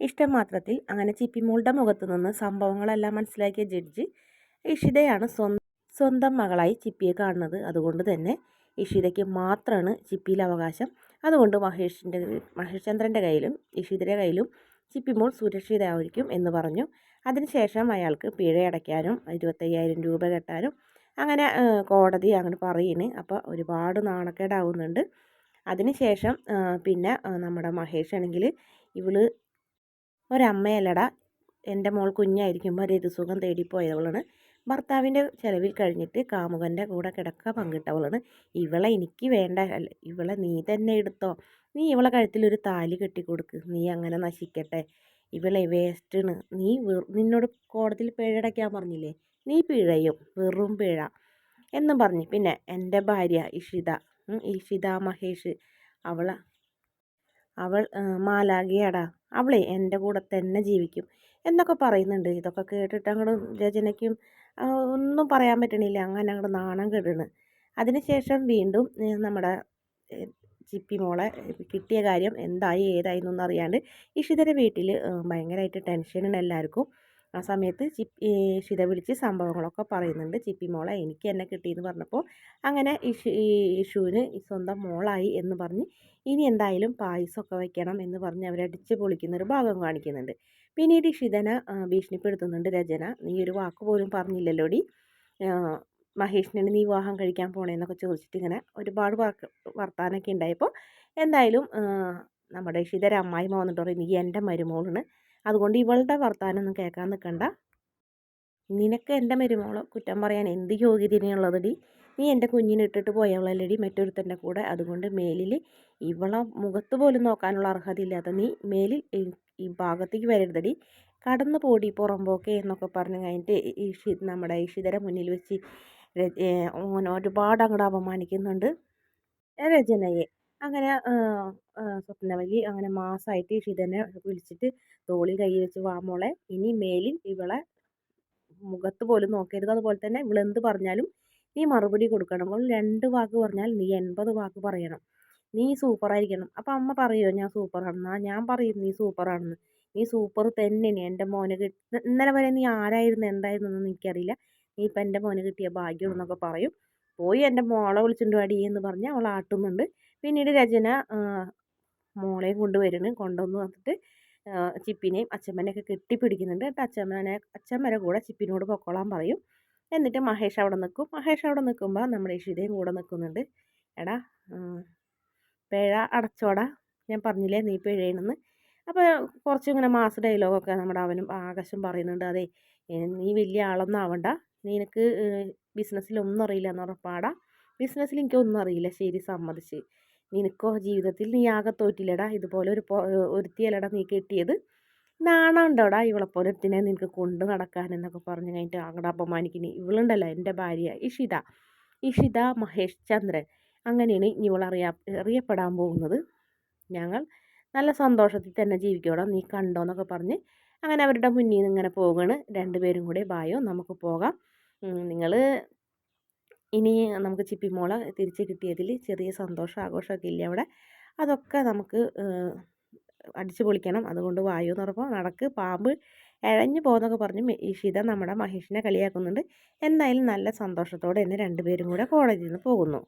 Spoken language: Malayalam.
ഇഷ്ടം മാത്രത്തിൽ അങ്ങനെ ചിപ്പിമോളുടെ മുഖത്തു നിന്ന് സംഭവങ്ങളെല്ലാം മനസ്സിലാക്കിയ ജഡ്ജി ഇഷിതയാണ് സ്വന്തം സ്വന്തം മകളായി ചിപ്പിയെ കാണുന്നത്. അതുകൊണ്ട് തന്നെ ഇഷിതയ്ക്ക് മാത്രമാണ് ചിപ്പിയിൽ അവകാശം. അതുകൊണ്ട് മഹേഷിന്റെ മഹേഷ് ചന്ദ്രന്റെ കയ്യിലും ഇഷിതയുടെ കയ്യിലും ചിപ്പിമോൾ സുരക്ഷിതയായിരിക്കും എന്ന് പറഞ്ഞു. അതിനുശേഷം അയാൾക്ക് പിഴ അടയ്ക്കാനും ഇരുപത്തയ്യായിരം രൂപ കെട്ടാനും അങ്ങനെ കോടതി അങ്ങനെ പറയുന്നു. അപ്പോൾ ഒരുപാട് നാണക്കേടാവുന്നുണ്ട്. അതിനുശേഷം പിന്നെ നമ്മുടെ മഹേഷ് ആണെങ്കിൽ ഇവൾ ഒരമ്മയല്ലട. എന്റെ മോൾ കുഞ്ഞായിരിക്കുമ്പോൾ രതിസുഖം തേടിപ്പോയവളാണ്. ഭർത്താവിന്റെ ചിലവിൽ കഴിഞ്ഞിട്ട് കാമുകന്റെ കൂടെ കിടക്ക പങ്കിട്ടവളാണ്. ഇവളെ എനിക്ക് വേണ്ട. അല്ല ഇവളെ നീ തന്നെ എടുത്തോ. നീ ഇവളെ കഴുത്തിലൊരു താലി കെട്ടി കൊടുക്ക് നീ അങ്ങനെ നശിക്കട്ടെ. ഇവളെ വേസ്റ്റാണ്. നീ നിന്നോട് കോടതിയിൽ പിഴയടയ്ക്കാൻ പറഞ്ഞില്ലേ? നീ പിഴയും. വെറും പിഴ. എന്നും പറഞ്ഞു. പിന്നെ എന്റെ ഭാര്യ ഇഷിത. ഇഷിത മഹേഷ്. അവൾ അവൾ മാലാഖിയാടാ അവളെ എന്റെ കൂടെ തന്നെ ജീവിക്കും എന്നൊക്കെ പറയുന്നുണ്ട്. ഇതൊക്കെ കേട്ടിട്ട് അങ്ങോട്ട് രചനയ്ക്കും ഒന്നും പറയാൻ പറ്റണില്ല. അങ്ങനെ അങ്ങോട്ട് നാണം കെടണ്. അതിനുശേഷം വീണ്ടും നമ്മുടെ ചിപ്പി മോളെ കിട്ടിയ കാര്യം എന്തായി ഏതായി എന്നൊന്നും അറിയാണ്ട് ഇഷിതരെ വീട്ടിൽ ഭയങ്കരമായിട്ട് ടെൻഷനാണ് എല്ലാവർക്കും. ആ സമയത്ത് ചിപ്പി ഷിത വിളിച്ച് സംഭവങ്ങളൊക്കെ പറയുന്നുണ്ട്. ചിപ്പി മോളെ എനിക്ക് എന്നെ കിട്ടിയെന്ന് പറഞ്ഞപ്പോൾ അങ്ങനെ ഇഷു ഇഷുവിന് സ്വന്തം മോളായി എന്ന് പറഞ്ഞ് ഇനി എന്തായാലും പായസമൊക്കെ വയ്ക്കണം എന്ന് പറഞ്ഞ് അവരടിച്ച് പൊളിക്കുന്നൊരു ഭാഗം കാണിക്കുന്നുണ്ട്. പിന്നീട് ഷിതന ഭീഷണിപ്പെടുത്തുന്നുണ്ട് രചന. നീ ഒരു വാക്ക് പോലും പറഞ്ഞില്ലല്ലോടി? മഹേഷിനെ നീ വിവാഹം കഴിക്കാൻ പോണേന്നൊക്കെ ചോദിച്ചിട്ട് ഇങ്ങനെ ഒരുപാട് വർത്താനൊക്കെ ഉണ്ടായപ്പോൾ എന്തായാലും നമ്മുടെ ഇഷിതര അമ്മായിമ്മ വന്നിട്ട് പറയും നീ എന്റെ മരുമോളാണ്. അതുകൊണ്ട് ഇവളുടെ വർത്താനൊന്നും കേൾക്കാൻ നിൽക്കണ്ട നിനക്ക് എന്റെ മരുമോളെ കുറ്റം പറയാൻ എന്ത് യോഗ്യതയുള്ളതടി നീ എന്റെ കുഞ്ഞിനെ ഇട്ടിട്ട് പോയവളല്ലടി മറ്റൊരുത്തന്റെ കൂടെ. അതുകൊണ്ട് മേലിൽ ഇവളെ മുഖത്ത് പോലും നോക്കാനുള്ള അർഹത ഇല്ലാത്ത നീ മേലിൽ ഈ ഭാഗത്തേക്ക് വരരുതടി. കടന്നു പോടി പുറമ്പോക്കെ എന്നൊക്കെ പറഞ്ഞു കഴിഞ്ഞിട്ട് ഈഷി നമ്മുടെ ഇഷിതര മുന്നിൽ വെച്ച് ഓനെ ഒരുപാട് അങ്ങോട്ട് അപമാനിക്കുന്നുണ്ട്. രചനയെ. അങ്ങനെ സ്വപ്നവലി അങ്ങനെ മാസമായിട്ട് ഇഷിതനെ വിളിച്ചിട്ട് തോളിൽ കൈ വെച്ച് വാമോളെ ഇനി മേലിൽ ഇവളെ മുഖത്ത് പോലും നോക്കരുത്. അതുപോലെ തന്നെ ഇവളെന്ത് പറഞ്ഞാലും നീ മറുപടി കൊടുക്കണം. അവൾ രണ്ട് വാക്ക് പറഞ്ഞാൽ നീ എൺപത് വാക്ക് പറയണം. നീ സൂപ്പറായിരിക്കണം അപ്പം അമ്മ പറയുമോ ഞാൻ സൂപ്പറാണെന്ന് ഞാൻ പറയും നീ സൂപ്പറാണെന്ന് നീ സൂപ്പർ തന്നെയാണ് എന്റെ മോനെ കിട്ടി ഇന്നലെ വരെ നീ ആരായിരുന്നു എന്തായിരുന്നു എന്നൊന്നും എനിക്കറിയില്ല. നീ ഇപ്പം എന്റെ മോനെ കിട്ടിയ ഭാഗ്യം എന്നൊക്കെ പറയും. പോയി എന്റെ മോളെ വിളിച്ചിട്ട് അടി എന്ന് പറഞ്ഞ് അവൾ ആട്ടുന്നുണ്ട്. പിന്നീട് രചന മോളെയും കൊണ്ടുവരുന്നു കൊണ്ടുവന്ന് വന്നിട്ട് ചിപ്പിനെയും അച്ഛമ്മനെയൊക്കെ കെട്ടിപ്പിടിക്കുന്നുണ്ട് എന്നിട്ട് അച്ഛമ്മനെ അച്ഛമ്മരെ കൂടെ ചിപ്പിനോട് പൊക്കോളാൻ പറയും. എന്നിട്ട് മഹേഷ് അവിടെ നിൽക്കും മഹേഷ് അവിടെ നിൽക്കുമ്പോൾ നമ്മുടെ ഇഷിതയും കൂടെ നിൽക്കുന്നുണ്ട് എടാ പിഴ അടച്ചോടാ. ഞാൻ പറഞ്ഞില്ലേ നീ പിഴയണമെന്ന് അപ്പോൾ കുറച്ചിങ്ങനെ മാസ് ഡയലോഗൊക്കെ നമ്മുടെ അവനും ആകാശം പറയുന്നുണ്ട്. അതെ നീ വലിയ ആളൊന്നും ആവണ്ട. നിനക്ക് ബിസിനസ്സിലൊന്നും അറിയില്ല എന്ന് ഉറപ്പാടാ. ബിസിനസ്സിൽ എനിക്കൊന്നും അറിയില്ല. ശരി സമ്മതിച്ച്. നിനക്കോ ജീവിതത്തിൽ നീ ആകെ തോറ്റില്ലടാ. ഇതുപോലെ ഒരു ഒരുത്തിയല്ലടാ നീ കെട്ടിയത്. നാണം ഉണ്ടോടാ ഇവളെപ്പോലെ ഒരുത്തിനെ നിനക്ക് കൊണ്ട് നടക്കാൻ എന്നൊക്കെ പറഞ്ഞു കഴിഞ്ഞിട്ട് അങ്ങടെ അപമാനിക്കുന്നു ഇവളുണ്ടല്ലോ എന്റെ ഭാര്യ ഇഷിത. ഇഷിത മഹേഷ് ചന്ദ്രൻ. അങ്ങനെയാണ് ഇവൾ അറിയാ അറിയപ്പെടാൻ പോകുന്നത്. ഞങ്ങൾ നല്ല സന്തോഷത്തിൽ തന്നെ ജീവിക്കോടാ നീ കണ്ടോ എന്നൊക്കെ പറഞ്ഞ് അങ്ങനെ അവരുടെ മുന്നിൽ നിന്ന് ഇങ്ങനെ പോവുകയാണ്. രണ്ടുപേരും കൂടെ ബായോ നമുക്ക് പോകാം. നിങ്ങൾ ഇനി നമുക്ക് ചിപ്പിമോള തിരിച്ച് കിട്ടിയതിൽ ചെറിയ സന്തോഷം ആഘോഷമൊക്കെ ഇല്ലേ അവിടെ? അതൊക്കെ നമുക്ക് അടിച്ചു പൊളിക്കണം. അതുകൊണ്ട് വായു പറയുമ്പോൾ നടക്ക് പാമ്പ് ഇഴഞ്ഞു പോകുന്നൊക്കെ പറഞ്ഞ് ഇഷിത നമ്മുടെ മഹേഷിനെ കളിയാക്കുന്നുണ്ട്. എന്തായാലും നല്ല സന്തോഷത്തോടെ തന്നെ രണ്ടുപേരും കൂടെ കോളേജിൽ നിന്ന് പോകുന്നു.